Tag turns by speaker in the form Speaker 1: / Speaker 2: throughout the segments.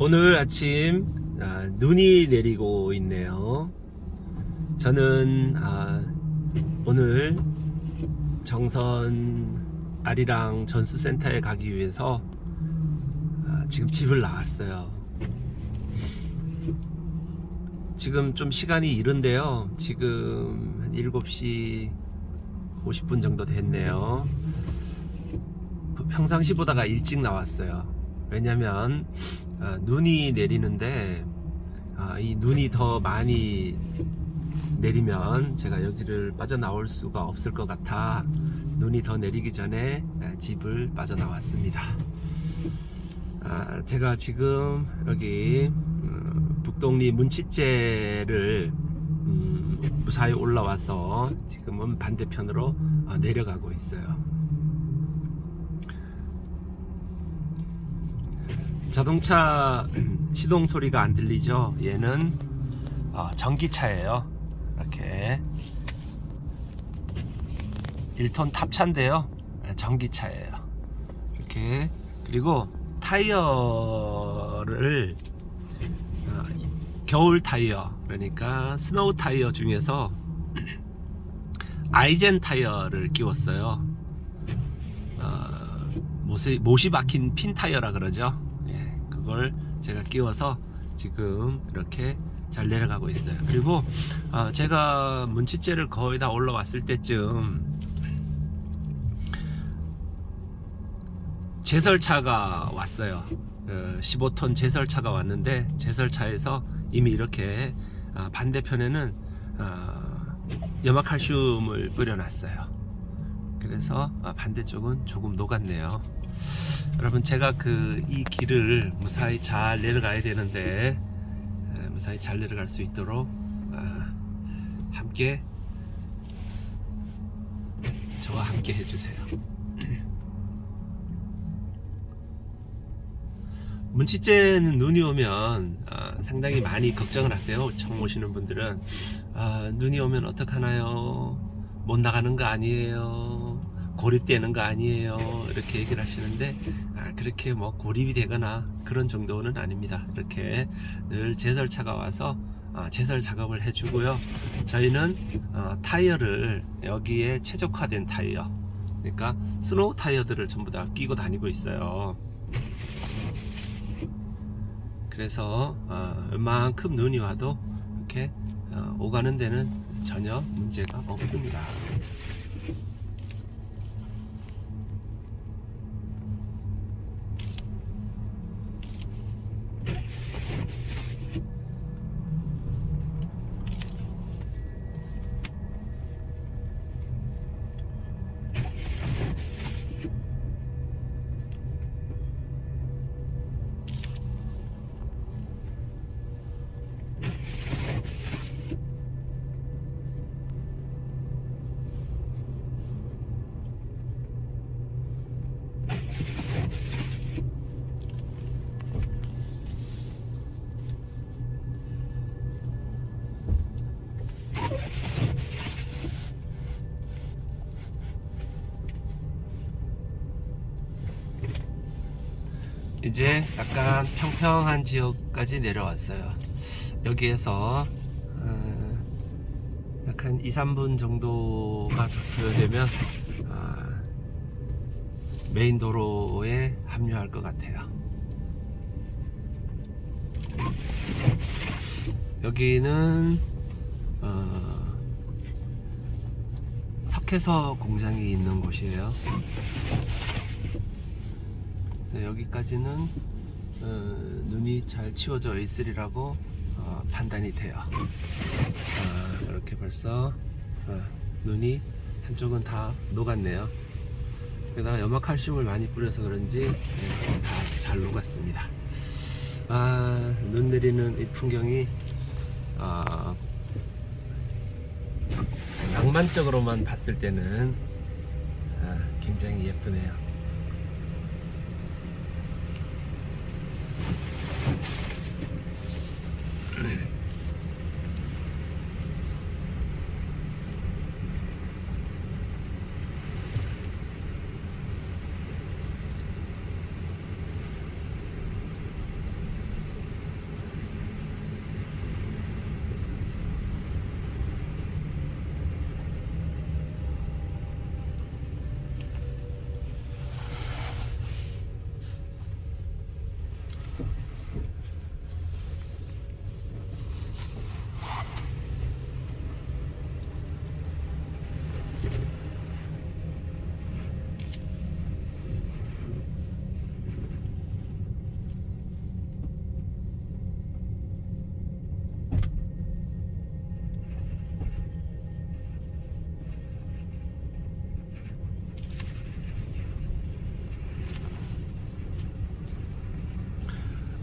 Speaker 1: 오늘 아침 아, 눈이 내리고 있네요. 저는 아, 오늘 정선 아리랑 전수센터에 가기 위해서 아, 지금 집을 나왔어요. 지금 좀 시간이 이른데요. 지금 한 7시 50분 정도 됐네요. 평상시보다가 일찍 나왔어요. 왜냐면 아, 눈이 내리는데 아, 이 눈이 더 많이 내리면 제가 여기를 빠져나올 수가 없을 것 같아 눈이 더 내리기 전에 아, 집을 빠져나왔습니다. 아, 제가 지금 여기 음, 북동리 문치제를 음, 무사히 올라와서 지금은 반대편으로 아, 내려가고 있어요. 자동차 시동 소리가 안 들리죠? 얘는 어, 전기차예요. 이렇게 1톤 탑차인데요. 네, 전기차예요. 이렇게 그리고 타이어를 어, 겨울 타이어 그러니까 스노우 타이어 중에서 아이젠 타이어를 끼웠어요. 어, 못이, 못이 박힌 핀 타이어라 그러죠. 예, 그걸 제가 끼워서 지금 이렇게 잘 내려가고 있어요. 그리고 어, 제가 문치제를 거의 다 올라왔을 때쯤 제설차가 왔어요. 어, 15톤 제설차가 왔는데 제설차에서 이미 이렇게 아, 반대편에는 어, 염화칼슘을 뿌려놨어요. 그래서 아, 반대쪽은 조금 녹았네요. 여러분 제가 그 이 길을 무사히 잘 내려가야 되는데 에, 무사히 잘 내려갈 수 있도록 아, 함께 저와 함께 해주세요. 문치제는 눈이 오면 아, 상당히 많이 걱정을 하세요. 처음 오시는 분들은 아, 눈이 오면 어떡하나요? 못 나가는 거 아니에요? 고립되는 거 아니에요? 이렇게 얘기를 하시는데 아, 그렇게 뭐 고립이 되거나 그런 정도는 아닙니다. 이렇게 늘 제설차가 와서 아, 제설 작업을 해주고요. 저희는 어, 타이어를 여기에 최적화된 타이어, 그러니까 스노우 타이어들을 전부 다 끼고 다니고 있어요. 그래서 어, 웬만큼 눈이 와도 이렇게 어, 오가는 데는 전혀 문제가 없습니다. 이제 약간 평평한 지역까지 내려왔어요. 여기에서 어, 약한 2, 3분 정도가 더 소요되면 아, 메인 도로에 합류할 것 같아요. 여기는 어, 석회서 공장이 있는 곳이에요. 그래서 여기까지는 어, 눈이 잘 치워져 있으리라고 어, 판단이 돼요. 아, 이렇게 벌써 어, 눈이 한쪽은 다 녹았네요. 게다가 염화칼슘을 많이 뿌려서 그런지 네, 다잘 녹았습니다. 아, 눈 내리는 이 풍경이 아, 낭만적으로만 봤을 때는 아, 굉장히 예쁘네요.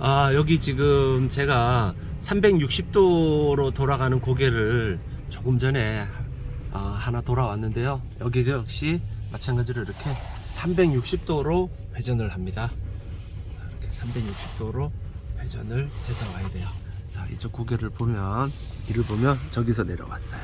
Speaker 1: 아, 여기 지금 제가 360도로 돌아가는 고개를 조금 전에 아, 하나 돌아왔는데요. 여기도 역시 마찬가지로 이렇게 360도로 회전을 합니다. 이렇게 360도로 회전을 해서 와야 돼요. 자, 이쪽 고개를 보면, 길을 보면 저기서 내려왔어요.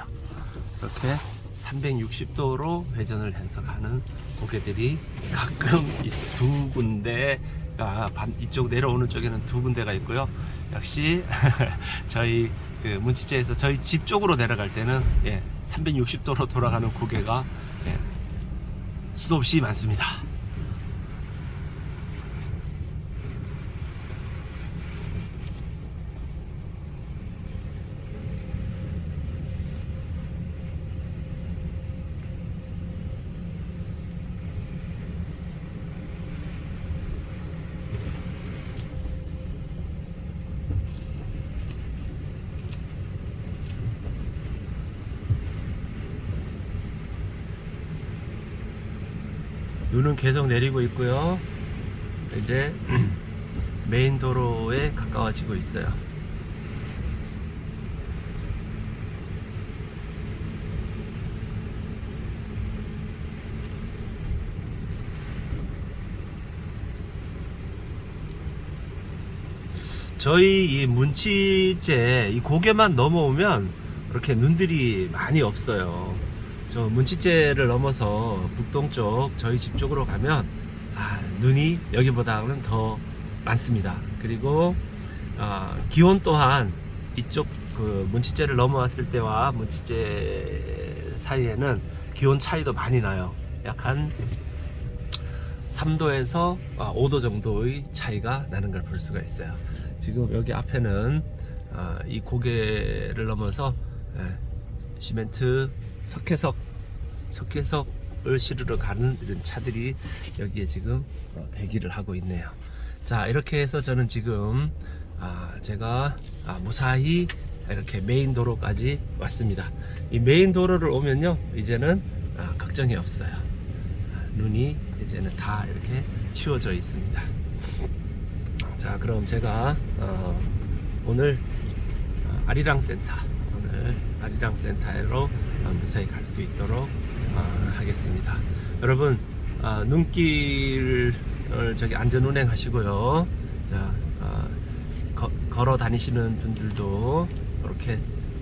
Speaker 1: 이렇게 360도로 회전을 해서 가는 고개들이 가끔 있- 두 군데 가 반- 이쪽 내려오는 쪽에는 두 군데가 있고요. 역시 저희 그 문치제에서 저희 집 쪽으로 내려갈 때는 예, 360도로 돌아가는 고개가 예, 수도 없이 많습니다. 눈은 계속 내리고 있고요. 이제 메인 도로에 가까워지고 있어요. 저희 이 문치제 이 고개만 넘어오면 이렇게 눈들이 많이 없어요. 저 문치제를 넘어서 북동쪽 저희 집 쪽으로 가면 아, 눈이 여기보다는 더 많습니다. 그리고 아, 기온 또한 이쪽 그 문치제를 넘어왔을 때와 문치제 사이에는 기온 차이도 많이 나요. 약 한 3도에서 5도 정도의 차이가 나는 걸 볼 수가 있어요. 지금 여기 앞에는 아, 이 고개를 넘어서 예, 시멘트 석회석 석회석을 실으러 가는 이런 차들이 여기에 지금 어, 대기를 하고 있네요. 자 이렇게 해서 저는 지금 아, 제가 아, 무사히 이렇게 메인 도로까지 왔습니다. 이 메인 도로를 오면요 이제는 아, 걱정이 없어요. 아, 눈이 이제는 다 이렇게 치워져 있습니다. 자 그럼 제가 어, 오늘 어, 아리랑 센터 오늘 아리랑 센터로 어, 무사히 갈 수 있도록 어, 하겠습니다. 여러분 어, 눈길을 저기 안전 운행하시고요. 자 걸어 다니시는 분들도 이렇게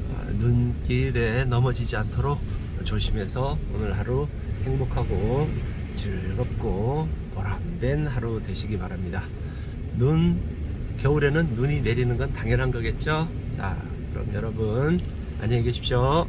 Speaker 1: 어, 눈길에 넘어지지 않도록 조심해서 오늘 하루 행복하고 즐겁고 보람된 하루 되시기 바랍니다. 눈 겨울에는 눈이 내리는 건 당연한 거겠죠? 자, 그럼 여러분 안녕히 계십시오.